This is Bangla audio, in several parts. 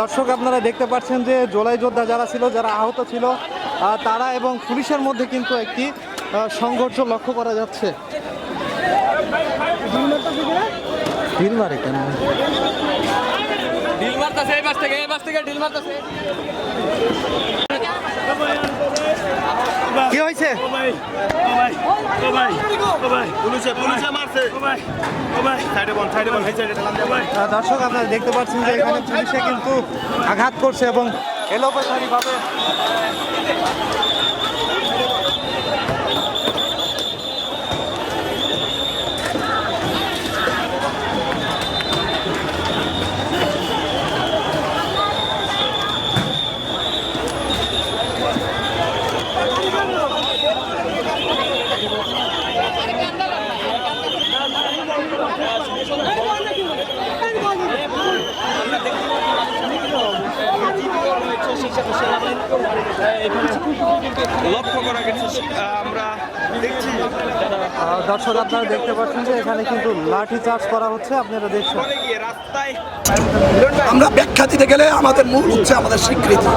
দর্শক, আপনারা দেখতে পাচ্ছেন যে জোলাই যোদ্ধা যারা ছিল, যারা আহত ছিল তারা এবং পুলিশের মধ্যে কিন্তু একটি সংঘর্ষ লক্ষ্য করা যাচ্ছে। এই বাস থেকে থেকে কি হয়েছে পুলিশে পুলিশে মারছে। সাইডে বন সাইডে বন এই সাইডে ঠেলান দে ভাই দর্শক আপনারা দেখতে পাচ্ছেন যে এখানে পুলিশে কিন্তু আঘাত করছে এবং এলোপাথারিভাবে লক্ষ্য করা গেছে আমরা দর্শক আপনারা দেখতে পাচ্ছেন যে এখানে কিন্তু লাঠি চার্জ করা হচ্ছে আপনারা দেখছেন। আমরা ব্যাখ্যা দিতে গেলে আমাদের মূল হচ্ছে আমাদের স্বীকৃতি।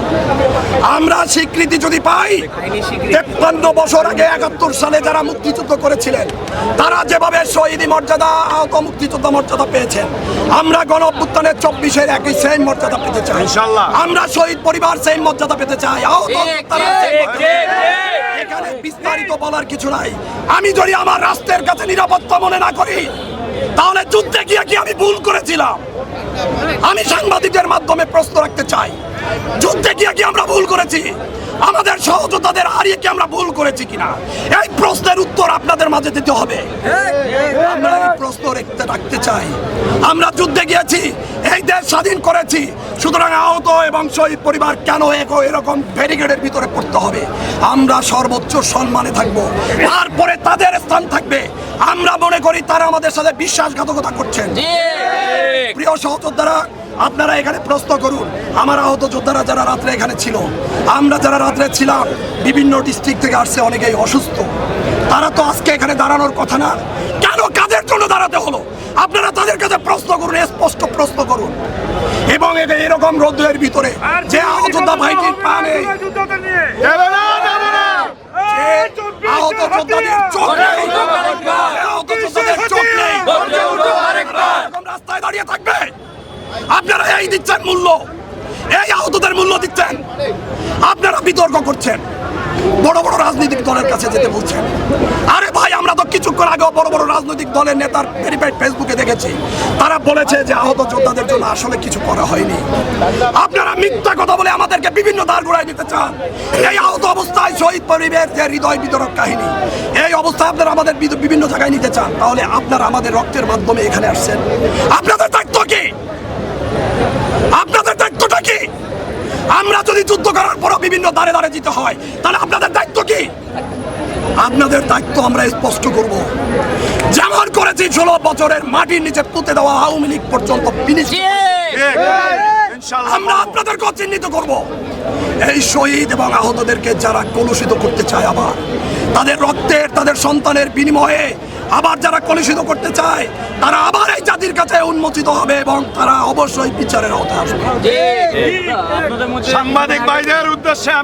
আমরা স্বীকৃতি যদি পাই তেপ্পান্ন বছর আগে একাত্তর সালে যারা মুক্তিযুদ্ধ করেছিলেন তারা যেভাবে শহীদি মর্যাদা আহত মুক্তিযোদ্ধা মর্যাদা পেয়েছেন আমরা গণ অভ্যুত্থানের চব্বিশের একই সেই মর্যাদা পেতে চাই। আমরা শহীদ পরিবার সেই মর্যাদা পেতে চাই আহত এখানে বিস্তারিত বলার কিছু নাই। আমি যদি আমার রাষ্ট্রের কাছে নিরাপত্তা মনে না করি, তাহলে যুদ্ধে গিয়ে কি আমি ভুল করেছিলাম? আমি সাংবাদিকদের মাধ্যমে প্রশ্ন রাখতে চাই। যুদ্ধে গিয়ে কি আমরা ভুল করেছি? আমাদের সহযোদ্ধাদের হারিয়ে কি আমরা ভুল করেছি কিনা? এই প্রশ্নের উত্তর আপনাদের মাঝে দিতে হবে। আমরা এই প্রশ্ন রাখতে রাখতে চাই। আমরা যুদ্ধে গিয়েছি এই দেশ স্বাধীন করেছি। সুতরাং আহত এবং শহীদ পরিবার কেন এক- এরকম ব্যারিকেডের ভিতরে পড়তে হবে? আমরা সর্বোচ্চ সম্মানে থাকব। তারপরে তাদের স্থান থাকবে। আমরা মনে করি তারা আমাদের সাথে বিশ্বাসঘাতকতা করছেন। প্রিয় সহযোদ্ধারা আপনারা এখানে প্রশ্ন করুন। আমার আহত যোদ্ধারা যারা রাত্রে এখানে ছিল আমরা যারা রাত্রে ছিলাম বিভিন্ন ডিস্ট্রিক্ট থেকে আসছে অনেকেই অসুস্থ। তারা তো আজকে এখানে দাঁড়ানোর কথা না। কেন কাজের জন্য দাঁড়াতে হলো? আপনারা তাদের কাছে প্রশ্ন করুন স্পষ্ট প্রশ্ন করুন। এবং এটা এরকম রোদ্রের ভিতরে যে আহত যোদ্ধা ভাইটির পা নেই। আহত যোদ্ধাদের চোখ নেই যে আহত যোদ্ধাদের চোখ নেই এরকম রাস্তায় দাঁড়িয়ে থাকবে আপনারা এই দিচ্ছেন মূল্য। এই আহতদের মূল্য দিচ্ছেন। আপনারা বিতর্ক করছেন। বড় বড় রাজনৈতিক দলের কাছে যেতে বলছেন। আরে ভাই, আমরা তো কিছুক্ষণ আগেও বড় বড় রাজনৈতিক দলের নেতার ভেরিফাইড ফেসবুকে দেখেছি। তারা বলেছে যে আহত যোদ্ধাদের জন্য আসলে কিছু করা হয়নি। আপনারা মিথ্যা কথা বলে আমাদেরকে বিভিন্ন দ্বার গোড়ায় নিতে চান। এই আহত অবস্থায় শহীদ পরিবেশ যে হৃদয় বিতরক কাহিনী, এই অবস্থায় আপনারা আমাদের বিভিন্ন জায়গায় নিতে চান। তাহলে আপনারা আমাদের রক্তের মাধ্যমে এখানে আসছেন। আপনাদের দায়িত্বটা কি আমরা যদি যুদ্ধ করার পরও বিভিন্ন দাঁড়ে দাঁড়ে দিতে হয়। তাহলে আপনাদের দায়িত্ব কি? আপনাদের দায়িত্ব আমরা স্পষ্ট করব। যেমন করেছি ষোলো বছরের মাটির নিচে পুঁতে দেওয়া আওয়ামী লীগ পর্যন্ত finish আমরা আপনাদেরকেও চিহ্নিত করব। এই শহীদ এবং আহতদেরকে যারা কলুষিত করতে চায় আবার তাদের রক্তের তাদের সন্তানের বিনিময়ে আবার যারা কলুষিত করতে চায় তারা আবার এই জাতির কাছে উন্মোচিত হবে এবং তারা অবশ্যই বিচারের আওতায় আসবে। সাংবাদিক ভাইদের উদ্দেশ্যে আমি